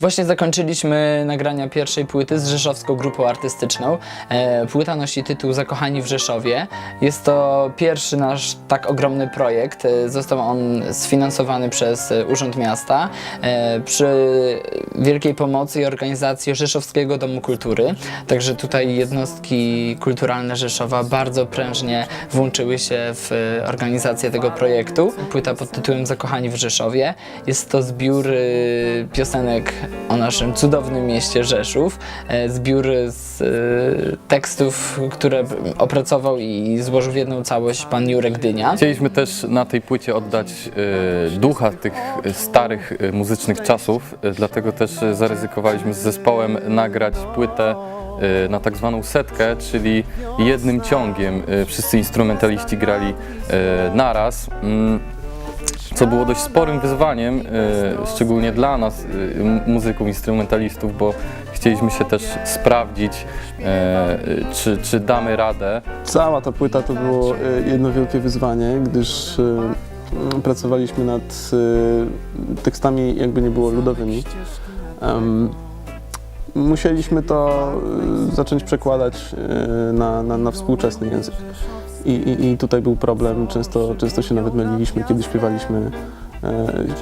Właśnie zakończyliśmy nagrania pierwszej płyty z rzeszowską grupą artystyczną. E, Płyta nosi tytuł Zakochani w Rzeszowie. Jest to pierwszy nasz tak ogromny projekt. E, Został on sfinansowany przez e, Urząd Miasta przy wielkiej pomocy i organizacji Rzeszowskiego Domu Kultury. Także tutaj jednostki kulturalne Rzeszowa bardzo prężnie włączyły się w organizację tego projektu. Płyta pod tytułem Zakochani w Rzeszowie. Jest to zbiór piosenek o naszym cudownym mieście Rzeszów. E, Zbiór z e, tekstów, które opracował i złożył w jedną całość pan Jurek Dynia. Chcieliśmy też na tej płycie oddać e, ducha tych starych muzycznych czasów, dlatego też zaryzykowaliśmy z zespołem nagrać płytę na tak zwaną setkę, czyli jednym ciągiem. Wszyscy instrumentaliści grali naraz. Co było dość sporym wyzwaniem, e, szczególnie dla nas, e, muzyków, instrumentalistów, bo chcieliśmy się też sprawdzić, e, czy, czy damy radę. Cała ta płyta to było jedno wielkie wyzwanie, gdyż pracowaliśmy nad tekstami, jakby nie było ludowymi. Musieliśmy to zacząć przekładać na, na, na współczesny język. I, i, I tutaj był problem, często, często się nawet myliliśmy, kiedy śpiewaliśmy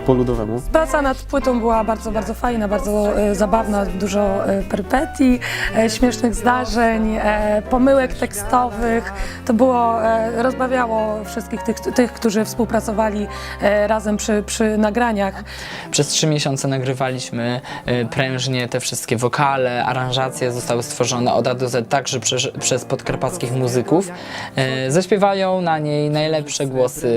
po ludowemu. Praca nad płytą była bardzo, bardzo fajna, bardzo e, zabawna, dużo e, perypetii, e, śmiesznych zdarzeń, e, pomyłek tekstowych. To było, e, rozbawiało wszystkich tych, tych którzy współpracowali e, razem przy, przy nagraniach. Przez trzy miesiące nagrywaliśmy e, prężnie te wszystkie wokale, aranżacje zostały stworzone od A do Z także przez, przez podkarpackich muzyków. E, Zaśpiewają na niej najlepsze głosy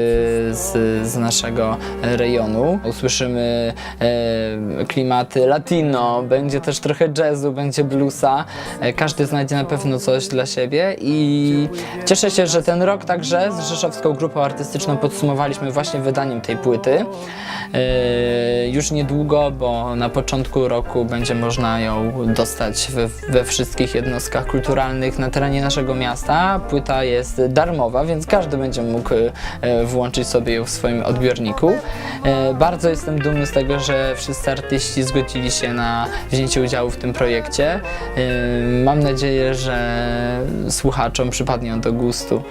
z, z naszego rejonu. Usłyszymy e, klimaty latino, będzie też trochę jazzu, będzie bluesa. E, Każdy znajdzie na pewno coś dla siebie i cieszę się, że ten rok także z Rzeszowską Grupą Artystyczną podsumowaliśmy właśnie wydaniem tej płyty. E, Już niedługo, bo na początku roku będzie można ją dostać we, we wszystkich jednostkach kulturalnych na terenie naszego miasta. Płyta jest darmowa, więc każdy będzie mógł włączyć sobie ją w swoim odbiorniku. E, Bardzo jestem dumny z tego, że wszyscy artyści zgodzili się na wzięcie udziału w tym projekcie. E, Mam nadzieję, że słuchaczom przypadnie on do gustu.